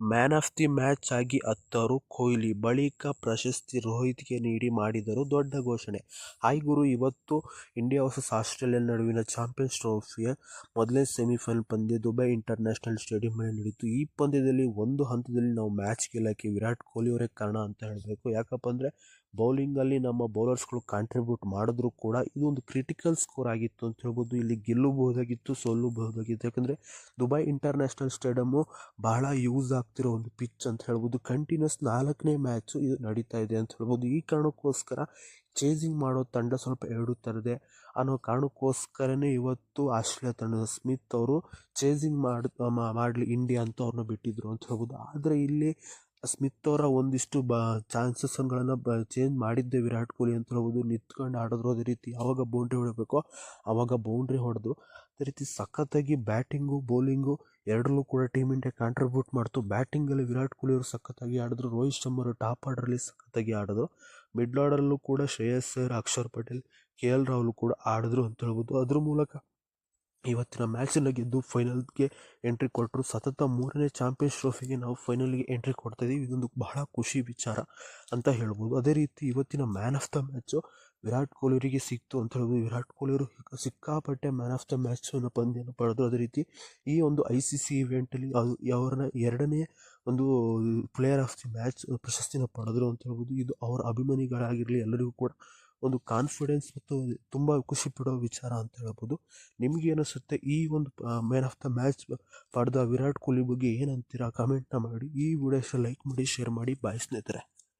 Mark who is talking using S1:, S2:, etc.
S1: Man of the match ಆಗಿ ಅತ್ತರು ಕೊಹ್ಲಿ, ಬಳಿಕ ಪ್ರಶಸ್ತಿ ರೋಹಿತ್ಗೆ ನೀಡಿ ಮಾಡಿದರು ದೊಡ್ಡ ಘೋಷಣೆ. ಹಾಯ್ ಗುರು ಇವತ್ತು ಇಂಡಿಯಾ ವರ್ಸಸ್ ಆಸ್ಟ್ರೇಲಿಯಾ ನಡುವಿನ ಚಾಂಪಿಯನ್ಸ್ ಟ್ರೋಫಿಯ ಮೊದಲನೇ ಸೆಮಿಫೈನಲ್ ಪಂದ್ಯ ದುಬೈ ಇಂಟರ್ನ್ಯಾಷನಲ್ ಸ್ಟೇಡಿಯಂನಲ್ಲಿ ನಡೆಯಿತು. ಈ ಪಂದ್ಯದಲ್ಲಿ ಒಂದು ಹಂತದಲ್ಲಿ ನಾವು ಮ್ಯಾಚ್ ಗೆಲ್ಲಕ್ಕೆ ವಿರಾಟ್ ಕೊಹ್ಲಿ ಅವರೇ ಕಾರಣ ಅಂತ ಹೇಳಬೇಕು. ಯಾಕಪ್ಪ ಅಂದರೆ ಬೌಲಿಂಗಲ್ಲಿ ನಮ್ಮ ಬೌಲರ್ಸ್ಗಳು ಕಾಂಟ್ರಿಬ್ಯೂಟ್ ಮಾಡಿದ್ರು ಕೂಡ ಇದೊಂದು ಕ್ರಿಟಿಕಲ್ ಸ್ಕೋರ್ ಆಗಿತ್ತು ಅಂತ ಹೇಳ್ಬೋದು. ಇಲ್ಲಿ ಗೆಲ್ಲಬಹುದಾಗಿತ್ತು, ಸೋಲಬಹುದಾಗಿತ್ತು. ಯಾಕಂದರೆ ದುಬೈ ಇಂಟರ್ನ್ಯಾಷನಲ್ ಸ್ಟೇಡಿಯಮ್ಮು ಬಹಳ ಯೂಸ್ ಆಗ್ತಿರೋ ಒಂದು ಪಿಚ್ ಅಂತ ಹೇಳ್ಬೋದು. ಕಂಟಿನ್ಯೂಸ್ ನಾಲ್ಕನೇ ಮ್ಯಾಚು ಇದು ನಡೀತಾ ಇದೆ ಅಂತ ಹೇಳ್ಬೋದು. ಈ ಕಾರಣಕ್ಕೋಸ್ಕರ ಚೇಸಿಂಗ್ ಮಾಡೋ ತಂಡ ಸ್ವಲ್ಪ ಎಡುತ್ತಾ ಅನ್ನೋ ಕಾರಣಕ್ಕೋಸ್ಕರನೇ ಇವತ್ತು ಆಸ್ಟ್ರೇಲಿಯಾ ತಂಡದ ಸ್ಮಿತ್ ಅವರು ಚೇಸಿಂಗ್ ಮಾಡಿ ಮಾಡಲಿ ಇಂಡಿಯಾ ಅಂತ ಅವ್ರನ್ನ ಬಿಟ್ಟಿದ್ರು ಅಂತ ಹೇಳ್ಬೋದು. ಆದರೆ ಇಲ್ಲಿ ಸ್ಮಿತ್ ಅವರ ಒಂದಿಷ್ಟು ಬ ಚಾನ್ಸಸ್ಗಳನ್ನು ಬ ಚೇಂಜ್ ಮಾಡಿದ್ದೆ ವಿರಾಟ್ ಕೊಹ್ಲಿ ಅಂತ ಹೇಳ್ಬೋದು. ನಿಂತ್ಕೊಂಡು ಆಡಿದ್ರು ಅದೇ ರೀತಿ ಯಾವಾಗ ಬೌಂಡ್ರಿ ಹೊಡಿಬೇಕೋ ಆವಾಗ ಬೌಂಡ್ರಿ ಹೊಡೆದು ಅದೇ ರೀತಿ ಸಖತ್ತಾಗಿ ಬ್ಯಾಟಿಂಗು ಬೌಲಿಂಗು ಎರಡರಲ್ಲೂ ಕೂಡ ಟೀಮ್ ಇಂಡಿಯಾ ಕಾಂಟ್ರಿಬ್ಯೂಟ್ ಮಾಡ್ತು. ಬ್ಯಾಟಿಂಗಲ್ಲಿ ವಿರಾಟ್ ಕೊಹ್ಲಿ ಅವರು ಸಖತ್ತಾಗಿ ಆಡಿದ್ರು. ರೋಹಿತ್ ಶರ್ಮರು ಟಾಪ್ ಆರ್ಡರಲ್ಲಿ ಸಖತ್ತಾಗಿ ಆಡಿದ್ರು. ಮಿಡ್ಲ್ ಆರ್ಡರಲ್ಲೂ ಕೂಡ Shreyas sir Axar Patel, K L Rahul ಕೂಡ ಆಡಿದ್ರು ಅಂತ ಹೇಳ್ಬೋದು. ಅದ್ರ ಮೂಲಕ ಇವತ್ತಿನ ಮ್ಯಾಚನ್ನು ಗೆದ್ದು ಫೈನಲ್ಗೆ ಎಂಟ್ರಿ ಕೊಟ್ಟರು. ಸತತ ಮೂರನೇ ಚಾಂಪಿಯನ್ಸ್ ಟ್ರೋಫಿಗೆ ನಾವು ಫೈನಲ್ಗೆ ಎಂಟ್ರಿ ಕೊಡ್ತಾ ಇದೀವಿ. ಇದೊಂದು ಬಹಳ ಖುಷಿ ವಿಚಾರ ಅಂತ ಹೇಳ್ಬೋದು. ಅದೇ ರೀತಿ ಇವತ್ತಿನ man of the match Virat Kohli ಅವರಿಗೆ ಸಿಕ್ತು ಅಂತ ಹೇಳ್ಬೋದು. ವಿರಾಟ್ ಕೊಹ್ಲಿ ಅವರು ಸಿಕ್ಕಾಪಟ್ಟೆ ಮ್ಯಾನ್ ಆಫ್ ದ ಮ್ಯಾಚ್ ಅನ್ನೋ ಪಂದ್ಯನ ಪಡೆದ್ರು. ಅದೇ ರೀತಿ ಈ ಒಂದು ಐ ಸಿ ಸಿ ಇವೆಂಟಲ್ಲಿ ಅವರನ್ನ ಎರಡನೇ ಒಂದು ಪ್ಲೇಯರ್ ಆಫ್ ದಿ ಮ್ಯಾಚ್ ಪ್ರಶಸ್ತಿನ ಪಡೆದ್ರು ಅಂತ ಹೇಳ್ಬೋದು. ಇದು ಅವರ ಅಭಿಮಾನಿಗಳಾಗಿರಲಿ ಎಲ್ಲರಿಗೂ ಕೂಡ ಒಂದು ಕಾನ್ಫಿಡೆನ್ಸ್ ಮತ್ತು ತುಂಬ ಖುಷಿ ಪಡೋ ವಿಚಾರ ಅಂತ ಹೇಳ್ಬೋದು. ನಿಮ್ಗೆ ಅನಿಸುತ್ತೆ ಈ ಒಂದು ಮ್ಯಾನ್ ಆಫ್ ದ ಮ್ಯಾಚ್ ಪಡೆದ ವಿರಾಟ್ ಕೊಹ್ಲಿ ಬಗ್ಗೆ ಏನಂತೀರಾ? ಕಮೆಂಟ್ನ ಮಾಡಿ. ಈ ವಿಡಿಯೋ ಲೈಕ್ ಮಾಡಿ, ಶೇರ್ ಮಾಡಿ. ಬಾಯ್ ಸ್ನೇಹಿತರೆ.